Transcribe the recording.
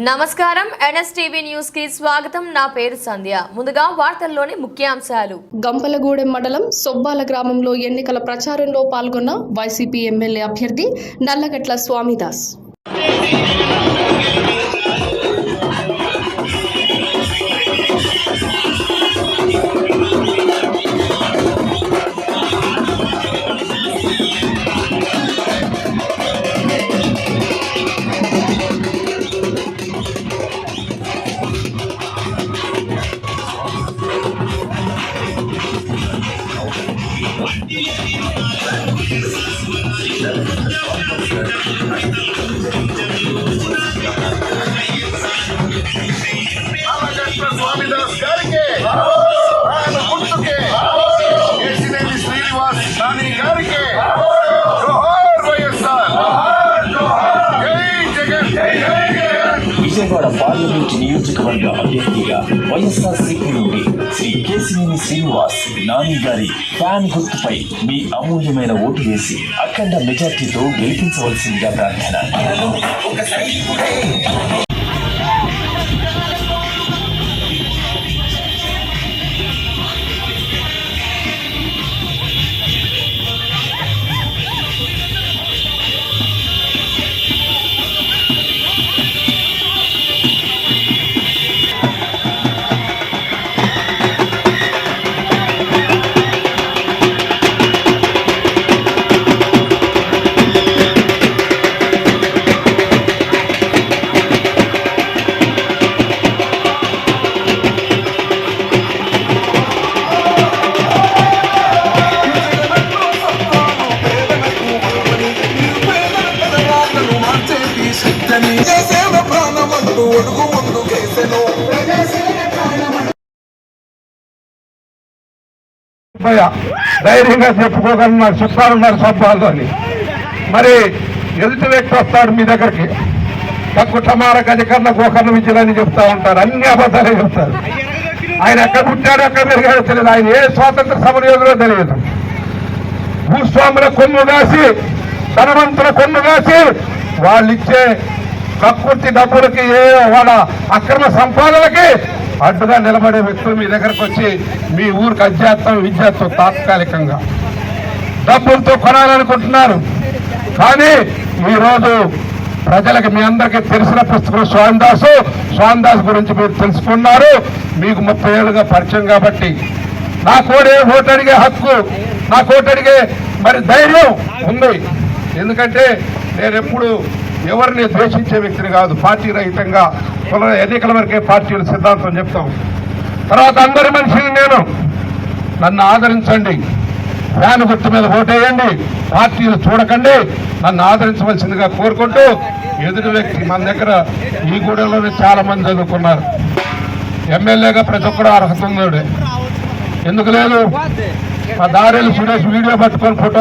నమస్కారం. ఎన్ఎస్టీవీ న్యూస్కి స్వాగతం. నా పేరు సంధ్య. ముందుగా వార్తల్లోని ముఖ్యాంశాలు. గంపలగూడెం మండలం సొబ్బాల గ్రామంలో ఎన్నికల ప్రచారంలో పాల్గొన్న వైసీపీ ఎమ్మెల్యే అభ్యర్థి Nallagatla Swamidas. Thank you. Vijayawada parliament నియోజకవర్గ అభ్యర్థిగా వైఎస్ఆర్ సిపి నుండి శ్రీ కేసినేని శ్రీనివాస్ నాని గారి ఫ్యాన్ గుర్తుపై మీ అమూల్యమైన ఓటు వేసి అఖండ మెజార్టీతో గెలిపించవలసిందిగా ప్రార్థన చేసేవ ప్రాణమంటూ ఒడుగు ముందు కేసెను ధైర్యంగా చెప్పుకోగలను నాకు చుట్టాలున్నారు సభ్యాలు అని. మరి ఎదుటి వ్యక్తి వస్తాడు మీ దగ్గరికి. తక్కువ గజకర్ణ గోకర్ణ విద్యలని చెప్తా ఉంటారు అన్ని అబద్ధాలే చెప్తారు. ఆయన ఎక్కడ పుట్టాడో ఎక్కడ పెరిగాడో తెలియదు. ఆయన ఏ స్వాతంత్ర సమరయోగులో తెలియదు. భూస్వాముల కొమ్ము కాసి ధనవంతుల కొమ్ము కాసి వాళ్ళు ఇచ్చే ప్రకృతి డబ్బులకి ఏ వాళ్ళ అక్రమ సంపాదనలకి అడ్డుగా నిలబడే వ్యక్తులు మీ దగ్గరకు వచ్చి మీ ఊరికి అధ్యాత్వం విద్యాత్వం తాత్కాలికంగా డబ్బులతో కొనాలనుకుంటున్నారు. కానీ ఈరోజు ప్రజలకు మీ అందరికీ తెలిసిన పుస్తకం స్వామిదాసు స్వామిదాస్ గురించి మీరు తెలుసుకున్నారు. మీకు ముప్పై ఏళ్ళుగా పరిచయం కాబట్టి. నా కోడే ఓటు అడిగే హక్కు. నా కోటు అడిగే మరి ధైర్యం ఉంది. ఎందుకంటే నేను ఎప్పుడు ఎవరిని ద్వేషించే వ్యక్తిని కాదు పార్టీ రహితంగా కుల ఎన్నికల వరకే పార్టీల సిద్ధాంతం చెప్తాం. తర్వాత అందరి మనిషిని నేను నన్ను ఆదరించండి. ఫ్యాన్ గుర్తు మీద ఓటేయండి. పార్టీలు చూడకండి. నన్ను ఆదరించవలసిందిగా కోరుకుంటూ ఎదుటి వ్యక్తి మన దగ్గర ఈ గూడెంలోనే చాలా మంది చదువుకున్నారు. ఎమ్మెల్యేగా ప్రతి ఒక్కరు అర్హత ఉన్నాడు. ఎందుకు లేదు? ఆ దారిలో సురేష్ వీడియో పట్టుకొని ఫోటో